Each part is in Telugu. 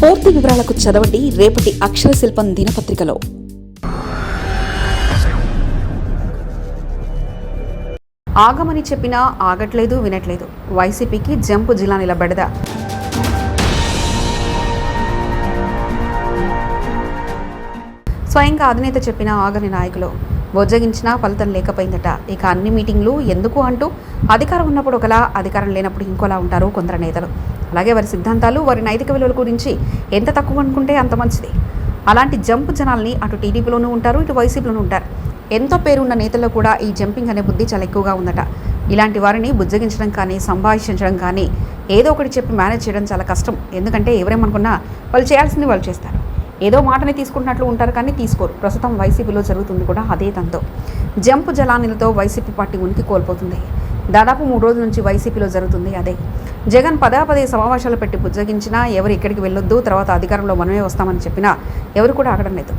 పూర్తి వివరాలకు చదవండి రేపటి అక్షర శిల్పం దినపత్రికలో. ఆగమని చెప్పినా ఆగట్లేదు వినట్లేదు. వైసీపీకి జంపు జిల్లా నిలబెడద? స్వయంగా అధినేత చెప్పిన ఆగని నాయకులు. బొజ్జగించినా ఫలితం లేకపోయిందట. ఇక అన్ని మీటింగ్లు ఎందుకు అంటూ అధికారం ఉన్నప్పుడు ఒకలా అధికారం లేనప్పుడు ఇంకోలా ఉంటారు కొందరు నేతలు. అలాగే వారి సిద్ధాంతాలు వారి నైతిక విలువల గురించి ఎంత తక్కువ అనుకుంటే అంత మంచిది. అలాంటి జంప్ జనాల్ని అటు టీడీపీలోనూ ఉంటారు ఇటు వైసీపీలోనూ ఉంటారు. ఎంతో పేరున్న నేతల్లో కూడా ఈ జంపింగ్ అనే బుద్ధి చాలా ఎక్కువగా ఉందట. ఇలాంటి వారిని బుజ్జగించడం కానీ సంభాషించడం కానీ ఏదో ఒకటి చెప్పి మేనేజ్ చేయడం చాలా కష్టం. ఎందుకంటే ఎవరేమనుకున్నా వాళ్ళు చేయాల్సింది వాళ్ళు చేస్తారు. ఏదో మాటని తీసుకుంటున్నట్లు ఉంటారు కానీ తీసుకోరు. ప్రస్తుతం వైసీపీలో జరుగుతుంది కూడా అదే తంతో జంపు జలానిలతో వైసీపీ పార్టీ ఉనికి కోల్పోతుంది. దాదాపు మూడు రోజుల నుంచి వైసీపీలో జరుగుతుంది అదే. జగన్ పదాపదే సమావేశాలు పెట్టి బుజ్జగించినా ఎవరు ఇక్కడికి వెళ్ళొద్దు తర్వాత అధికారంలో మనమే వస్తామని చెప్పినా ఎవరు కూడా ఆగడం లేదు.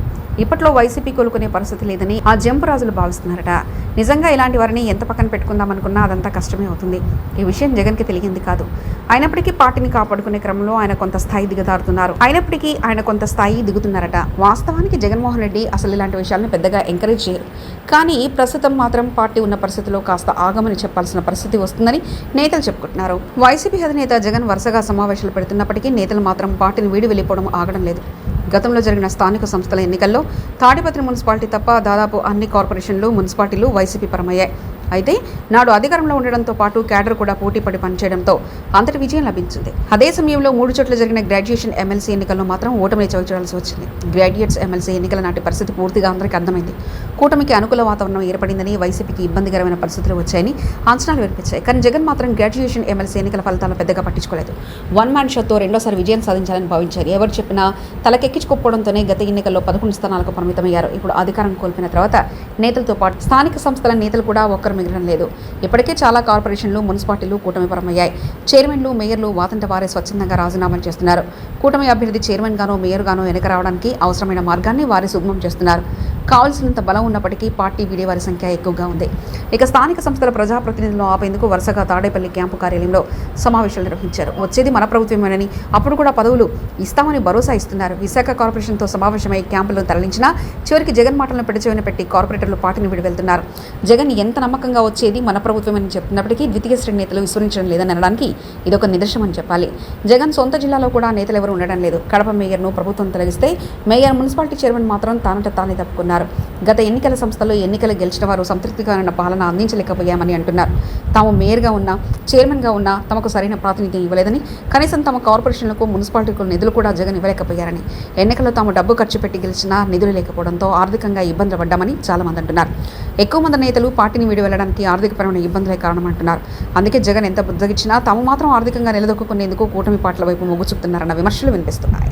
ఇప్పట్లో వైసీపీ కోలుకునే పరిస్థితి లేదని ఆ జంపు రాజులు భావిస్తున్నారట. నిజంగా ఇలాంటి వారిని ఎంత పక్కన పెట్టుకుందాం అనుకున్నా అదంతా కష్టమే అవుతుంది. ఈ విషయం జగన్కి తెలియంది కాదు. అయినప్పటికీ పార్టీని కాపాడుకునే క్రమంలో ఆయన కొంత స్థాయి దిగదారుతున్నారు. అయినప్పటికీ ఆయన కొంత స్థాయి దిగుతున్నారట. వాస్తవానికి జగన్మోహన్ రెడ్డి అసలు ఇలాంటి విషయాలను పెద్దగా ఎంకరేజ్ చేయరు. కానీ ప్రస్తుతం మాత్రం పార్టీ ఉన్న పరిస్థితిలో కాస్త ఆగమని చెప్పాల్సిన పరిస్థితి వస్తుందని నేతలు చెప్పుకుంటున్నారు. వైసీపీ అధినేత జగన్ వరుసగా సమావేశాలు పెడుతున్నప్పటికీ నేతలు మాత్రం పార్టీని వీడి వెళ్ళిపోవడం ఆగడం లేదు. గతంలో జరిగిన స్థానిక సంస్థల ఎన్నికల్లో తాడిపత్రి మున్సిపాలిటీ తప్ప దాదాపు అన్ని కార్పొరేషన్లు మున్సిపాలిటీలు వైసీపీ పరమయ్యాయి. అయితే నాడు అధికారంలో ఉండడంతో పాటు క్యాడర్ కూడా పోటీపడి పనిచేయడంతో అంతటి విజయం లభించింది. అదే సమయంలో మూడు చోట్ల జరిగిన గ్రాడ్యుయేషన్ ఎమ్మెల్సీ ఎన్నికల్లో మాత్రం ఓటమిని చవిచూడాల్సి వచ్చింది. గ్రాడ్యుయేట్స్ ఎమ్మెల్సీ ఎన్నికల నాటి పరిస్థితి పూర్తిగా అందరికీ అర్థమైంది. కూటమికి అనుకూల వాతావరణం ఏర్పడిందని వైసీపీకి ఇబ్బందికరమైన పరిస్థితులు వచ్చాయని అంచనాలు వినిపించాయి. కానీ జగన్ మాత్రం గ్రాడ్యుయేషన్ ఎమ్మెల్సీ ఎన్నికల ఫలితాలను పెద్దగా పట్టించుకోలేదు. వన్ మ్యాన్ షోతో రెండోసారి విజయం సాధించాలని భావించారు. ఎవరు చెప్పినా తలకెక్కించుకోకపోవడంతోనే గత ఎన్నికల్లో పదకొండు స్థానాలకు పరిమితమయ్యారు. ఇప్పుడు అధికారం కోల్పోయిన తర్వాత నేతలతో పాటు స్థానిక సంస్థల నేతలు కూడా ఒక్కరు మిగలడం లేదు. ఇప్పటికే చాలా కార్పొరేషన్లు మున్సిపాలిటీలు కూటమి పరమయ్యాయి. చైర్మన్లు మేయర్లు వాతంట వారే స్వచ్ఛందంగా రాజీనామాలు చేస్తున్నారు. కూటమి అభ్యర్థి చైర్మన్ గానో మేయర్ వెనక రావడానికి అవసరమైన మార్గాన్ని వారి సుగమం చేస్తున్నారు. కావాల్సినంత బలం ఉన్నప్పటికీ పార్టీ వీడేవారి సంఖ్య ఎక్కువగా ఉంది. ఇక స్థానిక సంస్థల ప్రజాప్రతినిధులను ఆపేందుకు వరుసగా తాడేపల్లి క్యాంపు కార్యాలయంలో సమావేశాలు నిర్వహించారు. వచ్చేది మన ప్రభుత్వమేనని అప్పుడు కూడా పదవులు ఇస్తామని భరోసా ఇస్తున్నారు. విశాఖ కార్పొరేషన్తో సమావేశమై క్యాంపులను తరలించినా చివరికి జగన్ మాటలను పెడిచెవిన పెట్టి కార్పొరేటర్లు పార్టీని విడి వెళ్తున్నారు జగన్ ఎంత నమ్మకంగా వచ్చేది మన ప్రభుత్వమని చెప్తున్నప్పటికీ ద్వితీయ శ్రేణి నేతలు విస్మరించడం లేదని అనడానికి ఇదొక నిదర్శనం చెప్పాలి. జగన్ సొంత జిల్లాలో కూడా నేతలు ఎవరు ఉండడం లేదు. కడప మేయర్ను ప్రభుత్వం తొలగిస్తే మేయర్ మున్సిపాలిటీ చైర్మన్ మాత్రం తానంట తానే తప్పుకున్నారు. గత ఎన్నికల సంస్థలో ఎన్నికలు గెలిచిన వారు సంతృప్తికరమైన పాలన అందించలేకపోయామని అంటున్నారు. తాము మేయర్గా ఉన్నా చైర్మన్గా ఉన్నా తమకు సరైన ప్రాతినిధ్యం ఇవ్వలేదని కనీసం తమ కార్పొరేషన్లకు మున్సిపాలిటీలకు నిధులు కూడా జగన్ ఇవ్వలేకపోయారని ఎన్నికల్లో తాము డబ్బు ఖర్చు పెట్టి గెలిచినా నిధులు లేకపోవడంతో ఆర్థికంగా ఇబ్బందులు పడ్డామని చాలా మంది అంటున్నారు. ఎక్కువ మంది నేతలు పార్టీని వీడి వెళ్ళడానికి ఆర్థికపరమైన ఇబ్బందులే కారణమంటున్నారు. అందుకే జగన్ ఎంత బుద్ధగిచ్చినా తాము మాత్రం ఆర్థికంగా నిలదొక్కునేందుకు కూటమి పార్టీల వైపు మొగ్గు చూపుతున్నారన్న విమర్శలు వినిపిస్తున్నాయి.